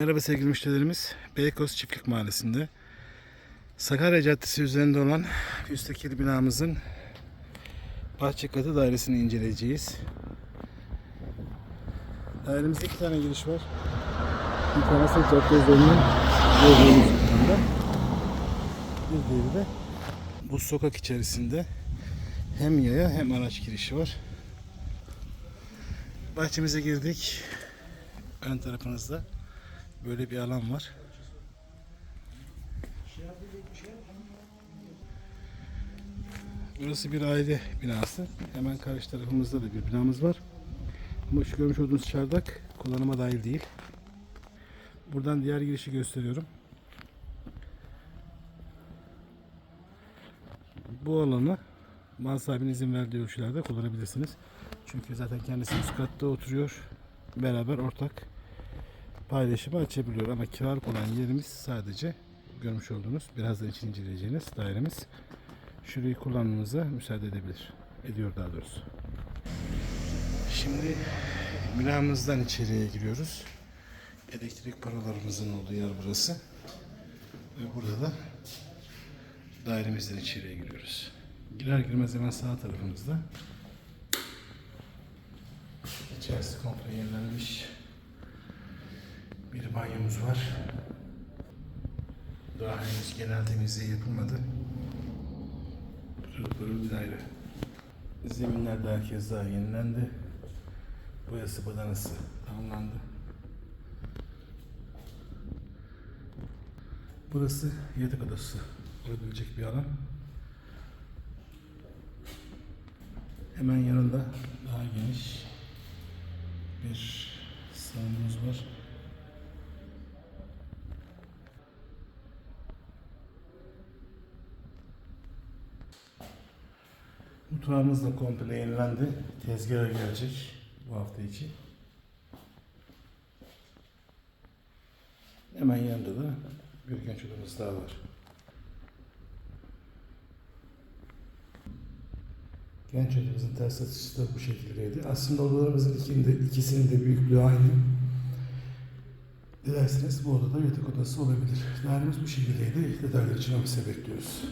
Merhaba sevgili müşterilerimiz. Beykoz Çiftlik Mahallesi'nde Sakarya Caddesi üzerinde olan müstakil binamızın bahçe katı dairesini inceleyeceğiz. Dairemizde iki tane giriş var. Bir tanesi cadde üzerinden gördüğünüz anda. Bir diğeri de bu sokak içerisinde hem yaya hem araç girişi var. Bahçemize girdik. Ön tarafınızda böyle bir alan var. Burası bir aile binası. Hemen karşı tarafımızda da bir binamız var. Ama şu görmüş olduğunuz çardak kullanıma dahil değil. Buradan diğer girişi gösteriyorum. Bu alanı mal sahibinin izin verdiği ölçülerde kullanabilirsiniz. Çünkü zaten kendisi üst katta oturuyor. Beraber ortak paylaşımı açabiliyor ama kiralık olan yerimiz sadece görmüş olduğunuz birazdan için inceleyeceğiniz dairemiz şurayı kullanmanıza müsaade edebilir. Ediyor daha doğrusu. Şimdi binamızdan içeriye giriyoruz. Elektrik paralarımızın olduğu yer burası. Ve burada da dairemizden içeriye giriyoruz. Girer girmez hemen sağ tarafımızda içerisi komple yenilenmiş banyomuz var. Daha henüz genel temizliği yapılmadı. Pırıl pırıl bir daire. Zeminler de herkes daha yenilendi. Boyası badanası tamamlandı. Burası yatak odası olabilecek bir alan. Hemen yanında daha geniş bir salonumuz var. Mutfağımız da komple yenilendi. Tezgaha gelecek bu hafta içi. Hemen yanında da bir genç odamız daha var. Genç odamızın ters açısı da bu şekildeydi. Aslında odalarımızın ikinde, ikisinin de büyüklüğü aynı. Dilerseniz bu odada yatak odası olabilir. Dairemiz bu şekildeydi. Detaylar için ofise bekliyoruz.